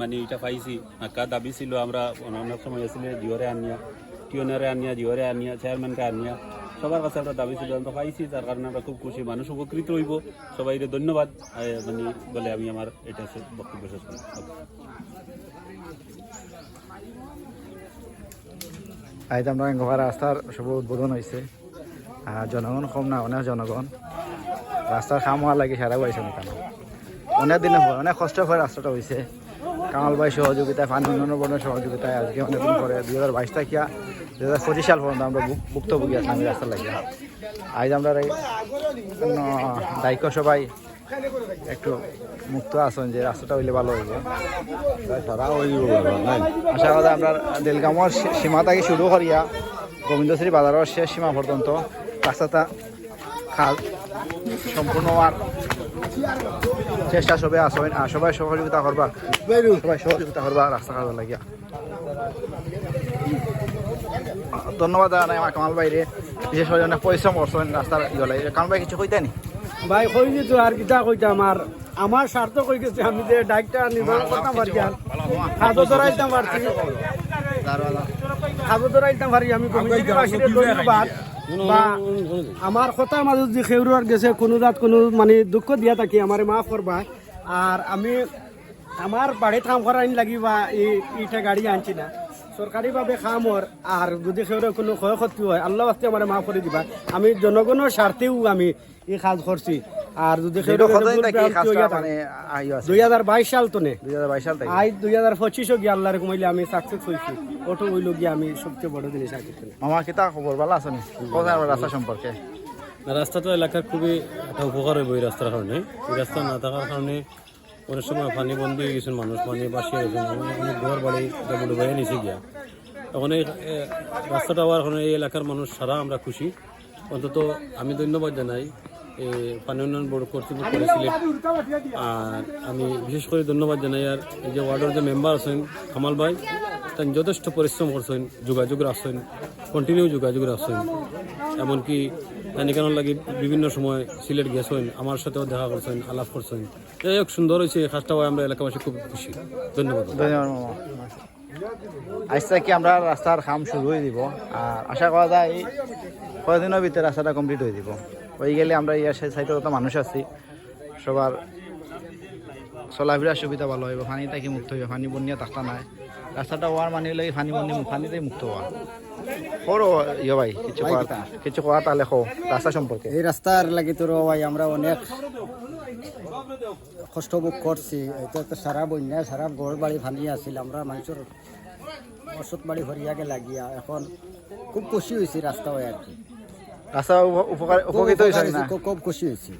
মানে এটা পাইছি। নাকা দাবি ছিল আমরা অনেক সময় আসলে জিওরে আনিয়া, টিওনারে আনিয়া, জিওরে আনিয়া, চেয়ারম্যানকে আনিয়া। সবার কাছে আমরা দাবি ছিল, আমরা পাইছি তার কারণে আমরা খুব খুশি। মানুষ উপকৃত হইব। সবাই ধন্যবাদ। মানে বলে আমি আমার এটা বক্তব্য শেষ করি আজ আমরা গোয়া রাস্তার শুভ উদ্বোধন হয়েছে জনগণ কম না, অনেক জনগণ। রাস্তার কাম হওয়ার লাগে সারা পাইছে অনেক দিনে পর অনেক কষ্ট করে রাস্তাটা হয়েছে কামাল ভাই সহযোগিতায় উন্নয়ন বোর্ডের সহযোগিতায় আজকে অনেকদিন পরে দুই হাজার বাইশ তাকিয়া দুই হাজার পঁচিশ সাল পর্যন্ত আমরা ভুক- ভুক্তভোগী আসলাম এই রাস্তা লাগিয়া। আজ আমরা এই দায়িত্ব সবাই একটু মুক্ত আছেন যে রাস্তাটা হইলে ভালো হইব। আশা করা আমরা দেলগামর সীমা থেকে শুরু করিয়া গোবিন্দশ্রী বাজারের শেষ সীমা পর্যন্ত রাস্তাটা খাল সম্পূর্ণ হওয়ার চেষ্টা সবাই আসবেন আর সবাই সহযোগিতা করবা। সবাই সহযোগিতা করবা রাস্তা খাওয়া লাগিয়া। ধন্যবাদ জানাই আমার কামাল বাইরে বিশেষ করে অনেক পরিশ্রম করছেন রাস্তার লাগে কামাল ভাই কিছু কইতে নি? ভাই কই যে তো আর কিতা কইতাম আর আমার স্বার্থ কই গেছে আমি যে ডাইকটা নির্ভর করতাম পারি আর খাদ্য ধরাইতাম পারছি খাদ্য ধরাইতাম পারি আমি কমিটির বাসিরে ধন্যবাদ বা আমার কথার মাজত যে খেউরার গেছে, কোনো রাত কোনো মানে দুঃখ দিয়া থাকি আমার মাফ করবা আর আমি আমার বাড়িত কাম করাইন লাগি বা এই ইটা গাড়ি আনছি না। সরকারিভাবে খাম ওর আর যদি সেওরে কোনো ক্ষয়ক্ষতি হয়, আল্লাহ আস্তে আমার মাফ করে দিবা। আমি জনগণের স্বার্থেও আমি এই কাজ করছি আর যদি মানে আছে। দুই হাজার বাইশ সাল তো নে। দুই হাজার বাইশ সাল থেকে। দুই হাজার পঁচিশও গিয়ে আল্লাহর কমাইলে আমি সাকসেস হয়েছি ওটো হইল গিয়ে আমি সবচেয়ে বড় জিনিস আগে মামা কিতা খবর? ভালো আছেন কোথায় রাস্তা সম্পর্কে? না, রাস্তাটা এলাকার খুবই একটা উপকার হইব এই রাস্তার কারণে এই রাস্তা না থাকার কারণে অনেক সময় পানি বন্ধ হয়ে গেছেন মানুষ পানি বাসিয়ে গেছেন অনেক ঘর বাড়ি ডবল ডুবাইয়ে নিচে গিয়া। এখন এই রাস্তাটা হওয়ার কারণে এই এলাকার মানুষ সারা আমরা খুশি। অন্তত আমি ধন্যবাদ জানাই। পানি উন্নয়ন বোর্ড কর্তৃপক্ষ করেছিলেন আর আমি বিশেষ করে ধন্যবাদ জানাই, আর এই যে ওয়ার্ডের যে মেম্বার আছেন কামাল ভাই, তাই যথেষ্ট পরিশ্রম করছেন যোগাযোগ রাখছেন কন্টিনিউ যোগাযোগ রাখছেন এমনকি তানি কেন লাগি বিভিন্ন সময় সিলেট গেছেন, আমার সাথেও দেখা করছেন, আলাপ করছেন। যাই হোক, সুন্দর হয়েছে এই কাজটা আমরা এলাকাবাসী খুব খুশি। ধন্যবাদ। ধন্যবাদ, মামা। আজ থেকে আমরা রাস্তার কাম শুরু হয়ে দিব? আর আশা করা যায়, কয়েকদিনের ভিতরে রাস্তাটা কমপ্লিট হয়ে দিব। হয়ে গেলে আমরা ইয়ার সাইডে যত মানুষ আছি। সবার চলাফেরার সুবিধা ভালো হইব পানি থাকি মুক্ত হইব পানি বন্যা থাকতা নাই। রাস্তাটা হওয়ার মানে হলে পানি বন্যা পানিতেই মুক্ত হওয়া করো ইয়ে ভাই কিছু কিছু কোয়া তাহলে কো রাস্তা সম্পর্কে এই রাস্তার লাগি তো ভাই আমরা অনেক কষ্ট ভোগ করছি। এটা তো সারা বন্যা সারা ঘর বাড়ি ভাঙি আছিল। আমরা মানুষের অসৎ বাড়ি হরিয়াকে লাগিয়া এখন খুব খুশি হয়েছি রাস্তা হয় আর কি। রাস্তা উপ- উপকার উপকৃত হয়েছে না খুব খুশি হয়েছি।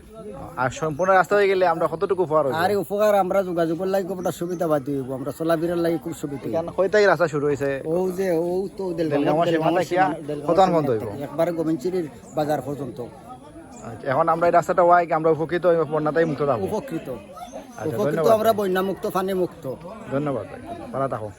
আর সম্পূর্ণ রাস্তা হয়ে গেলে আমরা কতটুকু উপকার হইব? আর উপকার আমরা যোগাযোগের লাগি খুব সুবিধা বাদি হইব? আমরা চলাফেরার লাগি খুব সুবিধা হইব। কেন রাস্তা শুরু হয়েছে ও যে ও তো বেলগামা সীমানা কিয়া প্রধান বন্ধ হইব। একবারে গোবিন্দচিরির বাজার পর্যন্ত। আচ্ছা, এখন আমরা এই রাস্তাটা ওয়াই আমরা উপকৃত হইব বন্যাতেই মুক্ত থাকব? উপকৃত। আচ্ছা, উপকৃত। আমরা বন্যা মুক্ত ফানি মুক্ত ধন্যবাদ ভাই ভালো থাকো।